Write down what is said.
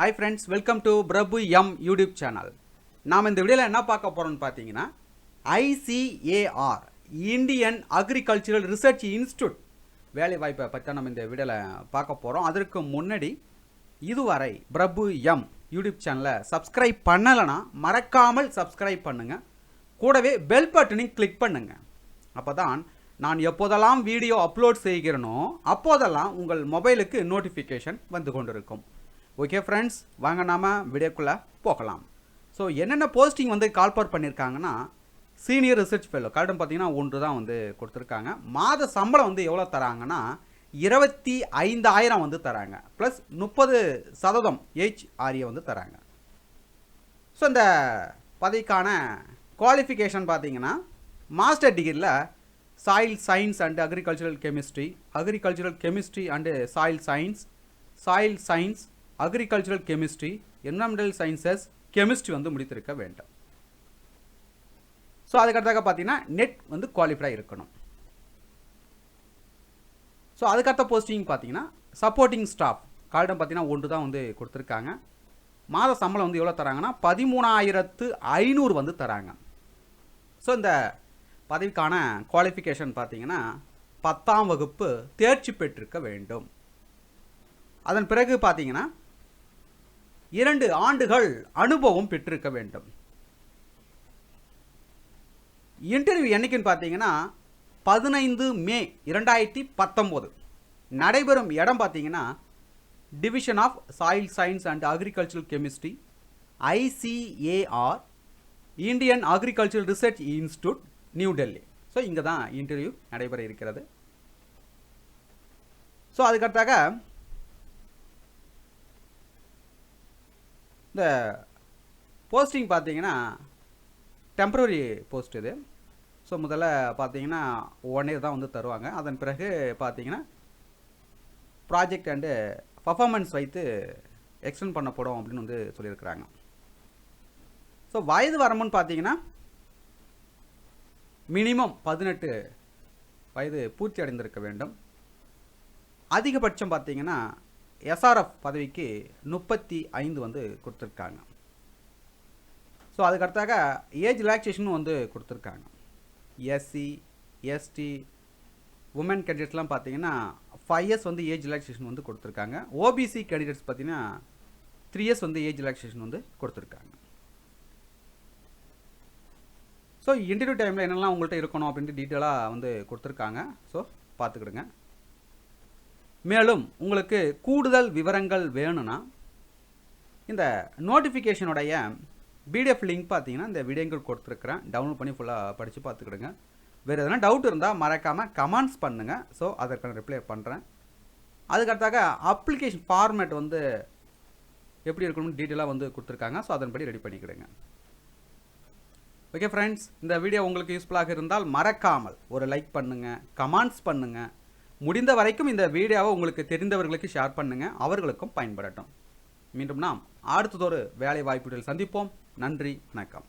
Hi friends welcome to Prabhu M YouTube channel நாம் இந்த வீடியோவில் என்ன பார்க்க போகிறோம்னு பார்த்தீங்கன்னா ICAR Indian agricultural research institute வேலை வாய்ப்பை பற்றி நம்ம இந்த வீடியோவில் பார்க்க போகிறோம் அதற்கு முன்னாடி இதுவரை பிரபு எம் யூடியூப் சேனலை சப்ஸ்கிரைப் பண்ணலைன்னா மறக்காமல் சப்ஸ்கிரைப் பண்ணுங்கள் கூடவே பெல் பட்டனையும் கிளிக் பண்ணுங்கள் அப்போ தான் நான் எப்போதெல்லாம் வீடியோ அப்லோட் செய்கிறேனோ அப்போதெல்லாம் உங்கள் மொபைலுக்கு நோட்டிஃபிகேஷன் வந்து கொண்டிருக்கும். ஓகே ஃப்ரெண்ட்ஸ் வாங்க நாம வீடியோக்குள்ளே போகலாம். ஸோ என்னென்ன போஸ்டிங் வந்து கால்பர் பண்ணியிருக்காங்கன்னா சீனியர் ரிசர்ச் ஃபெல்லோ கரெக்டாக பார்த்தீங்கன்னா ஒன்று தான் வந்து கொடுத்துருக்காங்க. மாத சம்பளம் வந்து எவ்வளோ தராங்கன்னா இருபத்தி ஐந்தாயிரம் வந்து தராங்க. ப்ளஸ் முப்பது சதவீதம் ஹெச்ஆர்ஏ வந்து தராங்க. ஸோ இந்த பதவிக்கான குவாலிஃபிகேஷன் பார்த்தீங்கன்னா மாஸ்டர் டிகிரியில் soil science and agricultural chemistry agricultural chemistry and soil science soil science agricultural chemistry environmental sciences chemistry வந்து முடித்திருக்க வேண்டும். ஸோ அதுக்கடுத்தாக பார்த்தீங்கன்னா நெட் வந்து குவாலிஃபைடாக இருக்கணும். ஸோ அதுக்கடுத்த போஸ்டிங் பார்த்தீங்கன்னா சப்போர்ட்டிங் ஸ்டாஃப் கால்டம் பார்த்தீங்கன்னா ஒன்று தான் வந்து கொடுத்துருக்காங்க. மாத சம்பளம் வந்து எவ்வளோ தராங்கன்னா பதிமூணாயிரத்து ஐநூறு வந்து தராங்க. ஸோ இந்த பதவிக்கான குவாலிஃபிகேஷன் பார்த்தீங்கன்னா பத்தாம் வகுப்பு தேர்ச்சி பெற்றிருக்க வேண்டும். அதன் பிறகு பார்த்தீங்கன்னா இரண்டு ஆண்டுகள் அனுபவம் பெற்றிருக்க வேண்டும். இன்டர்வியூ என்னைக்குன்னு பார்த்தீங்கன்னா பதினைந்து மே இரண்டாயிரத்தி பத்தொம்போது. நடைபெறும் இடம் பார்த்தீங்கன்னா division of soil science and agricultural chemistry ICAR Indian agricultural research institute new Delhi so இங்கே தான் இன்டர்வியூ நடைபெற இருக்கிறது. ஸோ அதுக்கடுத்தாக இந்த போஸ்டிங் பார்த்தீங்கன்னா டெம்ப்ரவரி போஸ்ட் இது. ஸோ முதல்ல பார்த்தீங்கன்னா ஒன் இயர் தான் வந்து தருவாங்க. அதன் பிறகு பார்த்தீங்கன்னா ப்ராஜெக்ட் அண்டு பர்ஃபார்மன்ஸ் வைத்து எக்ஸ்டெண்ட் பண்ணப்படும் அப்படின்னு வந்து சொல்லியிருக்கிறாங்க. ஸோ வயது வரம்புன்னு பார்த்தீங்கன்னா மினிமம் பதினெட்டு வயது பூர்த்தி அடைந்திருக்க வேண்டும். அதிகபட்சம் பார்த்தீங்கன்னா எஸ்ஆர்எஃப் பதவிக்கு முப்பத்தி ஐந்து வந்து கொடுத்துருக்காங்க. ஸோ அதுக்கடுத்தாக ஏஜ் ரிலாக்ஸேஷனும் வந்து கொடுத்துருக்காங்க. எஸ்சி எஸ்டி உமன் கேண்டிடேட்ஸ்லாம் பார்த்தீங்கன்னா ஃபைவ் இயர்ஸ் வந்து ஏஜ் ரிலாக்ஸேஷன் வந்து கொடுத்துருக்காங்க. ஓபிசி கேண்டிடேட்ஸ் பார்த்தீங்கன்னா த்ரீ இயர்ஸ் வந்து ஏஜ் ரிலாக்ஸேஷன் வந்து கொடுத்துருக்காங்க. ஸோ இன்டர்வியூ டைமில் என்னெல்லாம் உங்கள்கிட்ட இருக்கணும் அப்படின்ட்டு டீட்டெயிலாக வந்து கொடுத்துருக்காங்க. ஸோ பார்த்துக்கிடுங்க மேலும் உங்களுக்கு கூடுதல் விவரங்கள் வேணும்னா இந்த நோட்டிஃபிகேஷனுடைய பிடிஎஃப் லிங்க் பார்த்தீங்கன்னா இந்த வீடியோங்கள் கொடுத்துருக்குறேன். டவுன்லோட் பண்ணி ஃபுல்லாக படித்து பார்த்துக்கிடுங்க. வேறு எதனா டவுட் இருந்தால் மறக்காமல் கமெண்ட்ஸ் பண்ணுங்கள் ஸோ அதற்கான ரிப்ளை பண்ணுறேன் அதுக்கடுத்தாக அப்ளிகேஷன் ஃபார்மேட் வந்து எப்படி இருக்கணும்னு டீட்டெயிலாக வந்து கொடுத்துருக்காங்க. ஸோ அதன்படி ரெடி பண்ணிக்கிடுங்க. ஓகே ஃப்ரெண்ட்ஸ் இந்த வீடியோ உங்களுக்கு யூஸ்ஃபுல்லாக இருந்தால் மறக்காமல் ஒரு லைக் பண்ணுங்கள் கமெண்ட்ஸ் பண்ணுங்கள் முடிந்த வரைக்கும் இந்த வீடியோவை உங்களுக்கு தெரிந்தவர்களுக்கு ஷேர் பண்ணுங்கள் அவர்களுக்கும் பயன்படட்டும். மீண்டும் நாம் அடுத்ததொரு வேலை வாய்ப்புகளில் சந்திப்போம். நன்றி வணக்கம்.